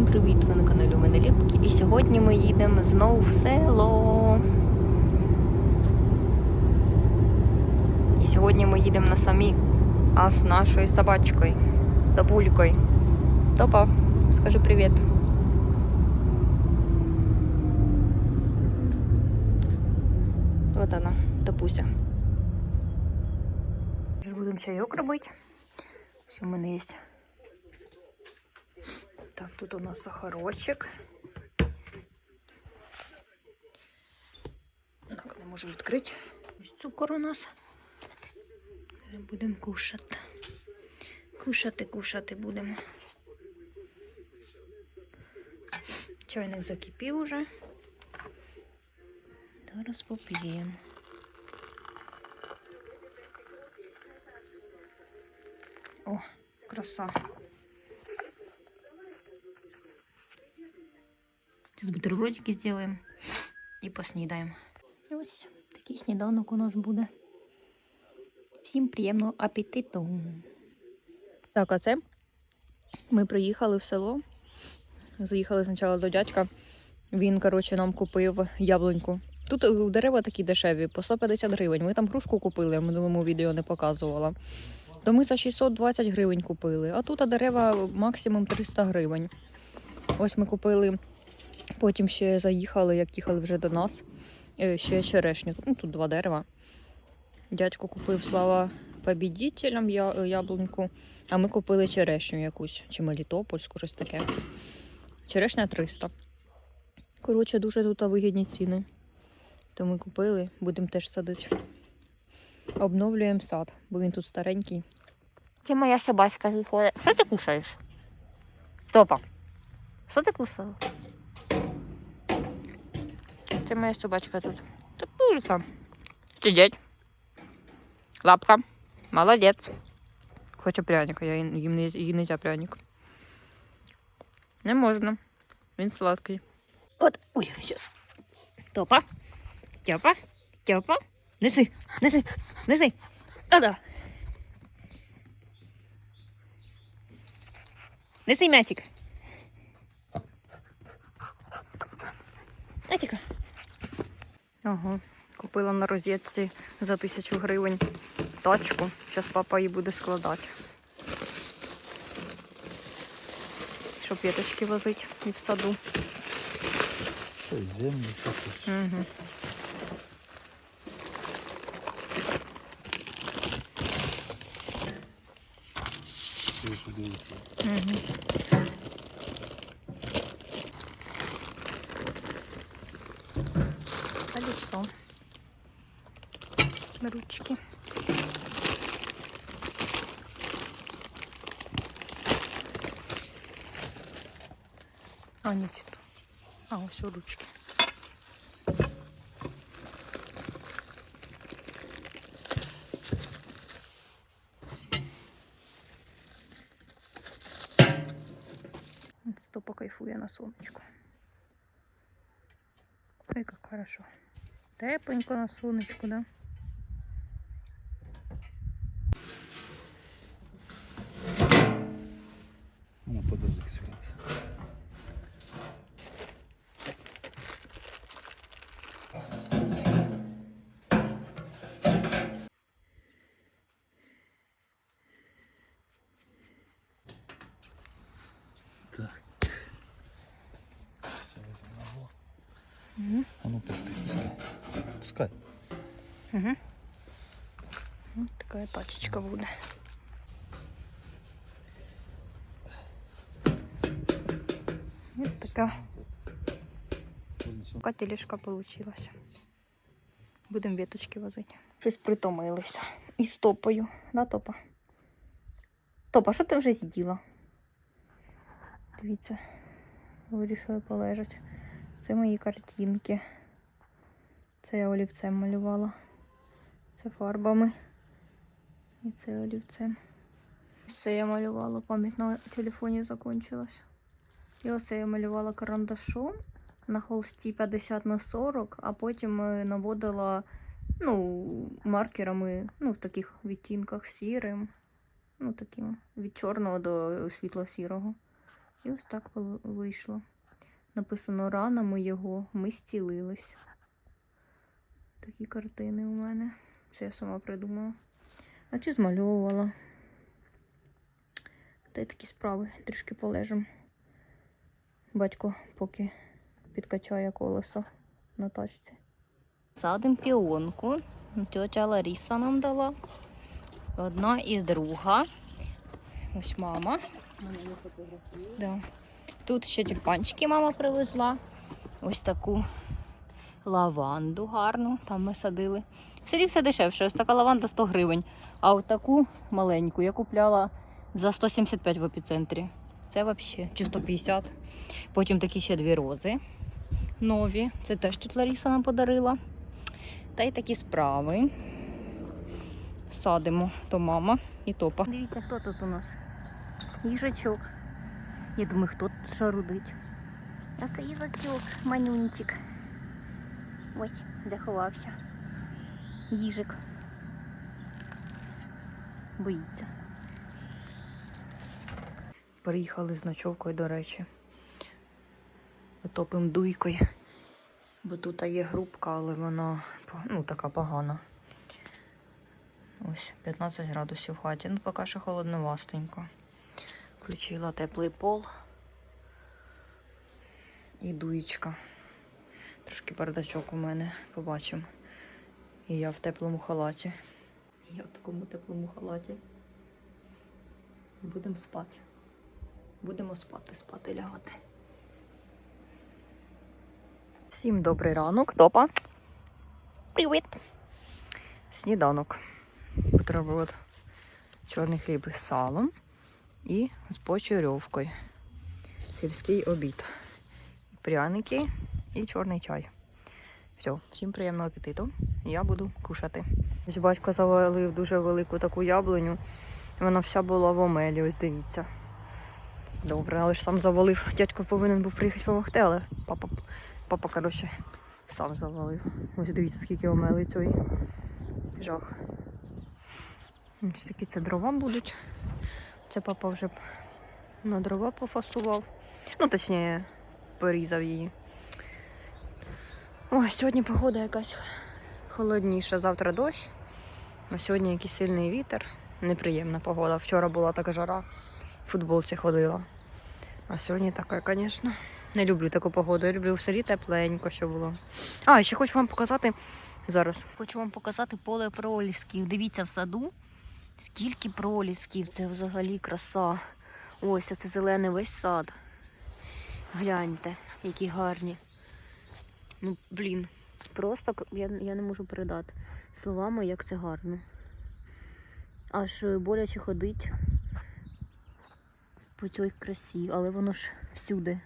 Всім привіт! Ви на каналі у мене Ліпки. І сьогодні ми їдемо знову в село. І сьогодні ми їдемо на самі, а з нашою собачкою, Топулькою. Топа, скажи привіт. Вот она, Топуся. Будемо чайок робити. Що в мене є? Так, тут у нас сахарочок. Так, не можу відкрити. Ось цукор у нас. Будемо кушати. Кушати, кушати будемо. Чайник закипів уже. Зараз поп'ємо. О, краса. Зараз бутербродики зробимо і поснідаємо. І ось такий сніданок у нас буде. Всім приємного апетиту. Так, а це ми приїхали в село. Заїхали спочатку до дядька. Він, коротше, нам купив яблуньку. Тут е, дерева такі дешеві, по 150 гривень. Ми там грушку купили, я в минулому відео не показувала. То ми за 620 гривень купили. А тут а дерева максимум 300 гривень. Ось ми купили Потім ще заїхали, як їхали вже до нас. е, Ще черешню. Ну, тут два дерева. Дядько купив слава побідітелям е, яблуньку, а ми купили черешню якусь, чи Мелітопольську, щось таке. Черешня 300. Коротше, дуже тут вигідні ціни. То ми купили, будемо теж садити. Обновлюємо сад, бо він тут старенький. Це моя собачка виходить. Що ти кушаєш? Топа. Що ти кусала? Це моя собачка тут. Це пулька. Сидеть. Лапка. Молодець. Хоче пряника, я їм не їй нельзя пряник. Не можна. Він сладкий. От, ой, щас. Топа. Тьопа. Тьопа. Неси, неси, неси. А, да. Неси мячик. Етіка. Ага. Купила на розетці за тисячу гривень тачку. Зараз папа її буде складати. Щоб віточки возить і в саду. Землю. Угу. Угу. Колесо. Ручки. А, ні, чи то. А, ось у ручки. Зато покайфує на сонечку. Ой, как хорошо. Тепленько на сонечку, да? Ну, подожди, сюди. Так. Все візьму на. Угу. А ну пусти, пускай. Пускай. Угу. Ось така тачечка буде. Ось така така тележка получилась. Будемо веточки возити. Щось притомилися. І з топою. Да, топа? Топа, що ти вже з'їла? Дивіться, вирішили полежати. Це мої картинки. Це я олівцем малювала. Це фарбами. І це олівцем. Це я малювала, пам'ять на телефоні закончилась. І оце я малювала карандашом на холсті 50 на 40, а потім е, наводила ну, маркерами, ну, в таких відтінках сірим. Ну, таким від чорного до світло-сірого. І ось так вийшло. Написано ранами його, ми зцілились. Такі картини у мене. Це я сама придумала. А чи змальовувала. Та й такі справи. Трішки полежим. Батько поки підкачає колесо на тачці. Садим піонку. Тетя Ларіса нам дала. Одна і друга. Ось мама. Да. Тут ще тюльпанчики мама привезла. Ось таку лаванду гарну. Там ми садили. В все дешевше. Ось така лаванда 100 гривень. А от таку маленьку я купляла за 175 в епіцентрі. Це взагалі чи 150. Потім такі ще дві рози нові. Це теж тут Ларіса нам подарила. Та й такі справи. Садимо то мама і топа. Дивіться, хто тут у нас? Їжачок. Я думаю, хто тут шарудить. А це їжачок, манюнчик. Ось, заховався. Їжик. Боїться. Приїхали з ночовкою, до речі. Топим дуйкою. Бо тут є грубка, але вона ну, така погана. Ось 15 градусів в хаті. Ну, поки що холодновастенько. Включила теплий пол і дуєчка. Трошки бардачок у мене побачимо. І я в теплому халаті. Я в такому теплому халаті. Будемо спати. Будемо спати, спати, лягати. Всім добрий ранок, топа. Привіт! Сніданок. Бутерброд. Чорний хліб із салом і з почерьовкою. Сільський обід. Пряники і чорний чай. Все, всім приємного апетиту. Я буду кушати. Ось батько завалив дуже велику таку яблуню. Вона вся була в омелі, ось дивіться. Добре, але ж сам завалив. Дядько повинен був приїхати допомогти, але папа, папа, коротше, сам завалив. Ось дивіться, скільки омели цієї. Жах. Ось такі це дрова будуть. Це папа вже на дрова пофасував. Ну, точніше, порізав її. Ой, сьогодні погода якась холодніша. Завтра дощ. А сьогодні якийсь сильний вітер. Неприємна погода. Вчора була така жара, в футболці ходила. А сьогодні така, звісно. Не люблю таку погоду. Я люблю в селі тепленько, що було. А, ще хочу вам показати зараз. Хочу вам показати поле пролісків. Дивіться в саду. Скільки пролісків, це взагалі краса. Ось це зелений весь сад. Гляньте, які гарні. Ну, блін, просто я, я не можу передати словами, як це гарно. Аж е, боляче ходить по цій красі, але воно ж всюди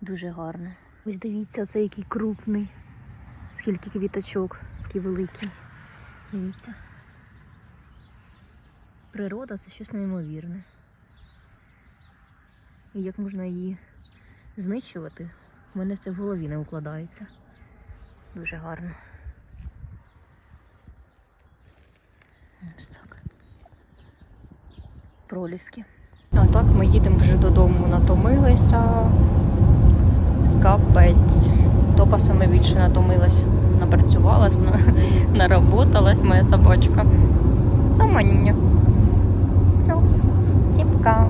дуже гарне. Ось дивіться, це який крупний. Скільки квіточок, такі великі. Дивіться. Природа це щось неймовірне. І як можна її знищувати, в мене все в голові не укладається. Дуже гарно. Ось так. Проліски. А так ми їдемо вже додому, натомилися. Капець. Топа саме більше натомилась, напрацювалась, на- наработалась моя собачка. Та манюня. Все, всім пока.